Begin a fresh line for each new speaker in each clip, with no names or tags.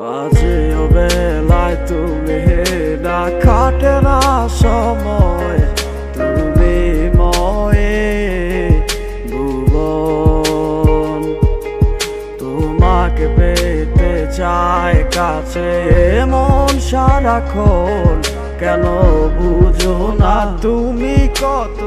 আজও বেলায় তুমি না কাটে না সময়, তুমি ময়ে ভুবন। তোমাকে পেতে চায় কাছে মন সারাক্ষণ, কেন বুঝো না তুমি কত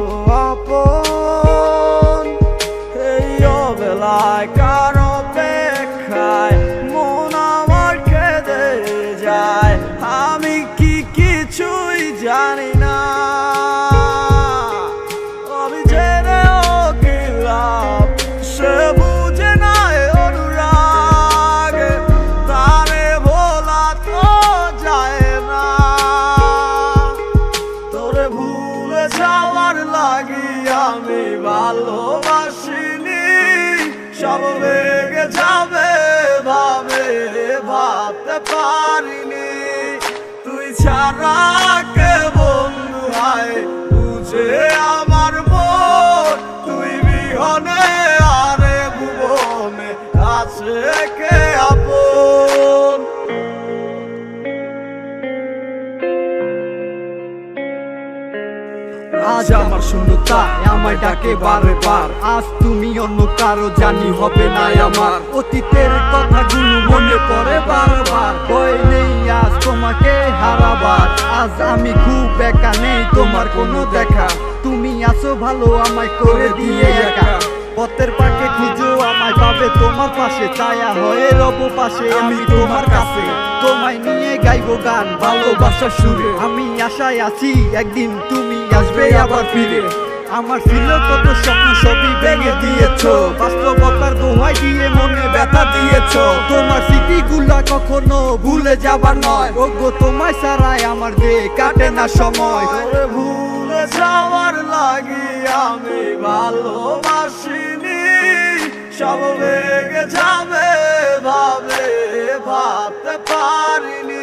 সব বেগে যাবে ভাবে ভাবতে পারিনি। তুই ছাড়া
আজ আমার শূন্যতা, আমায় ডাকে বারে বার। আজ তুমি অন্য কারও জানি হবে না আমার। অতীতের কথাগুলো মনে পড়ে বারবার। ভয় নেই আজ তোমাকে হারাবার। আজ আমি খুব একা নেই, তোমার কোনো দেখা। তুমি আসো ভালো, আমায় করে দিয়ে একা। পথের পাকে খুঁজো, আমায় পাবে তোমার পাশে। ছায়া হয়ে রব পাশে, আমি তোমার কাছে। তোমায় গাইবো গান, ভালোবাসার সুরে। আমি আশায় আছি একদিন তুমি আসবে আবার ফিরে। আমার ছিল কত স্বপ্ন, সবই ভেঙে দিয়েছ। বাস্তবতার দোহাই দিয়ে মনে ব্যথা দিয়েছ। তোমার স্মৃতিগুলা কখনো ভুলে যাবার নয়। ওগো, তোমায় ছাড়াই আমার যে কাটে না সময়।
ভুলে যাওয়ার লাগি আমি ভালোবাসিনি। সব বেগে যাবে, ভাবে ভাবতে পারিনি।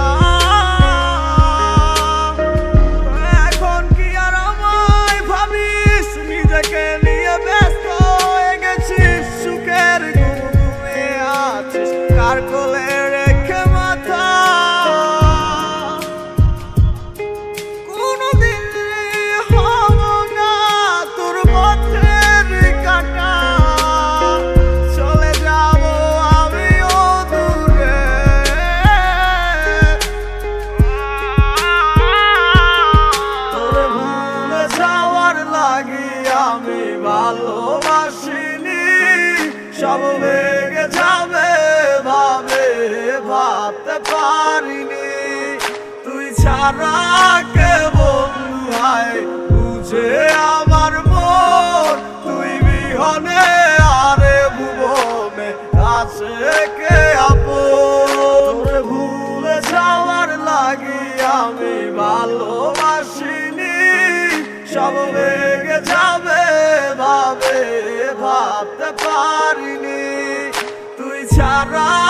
লাগি আমি ভালোবাসিনি। সব বেগে যাবে, ভাবে, ভাবতে পারিনি। তুই ছাড়া কে বন্ধু হয় বুঝে আমার মন। তুই বিহনে আরে ভুবনে আছে কে আপন? ভুলে যাওয়ার লাগি আমি ভালোবাসিনি। সব তুই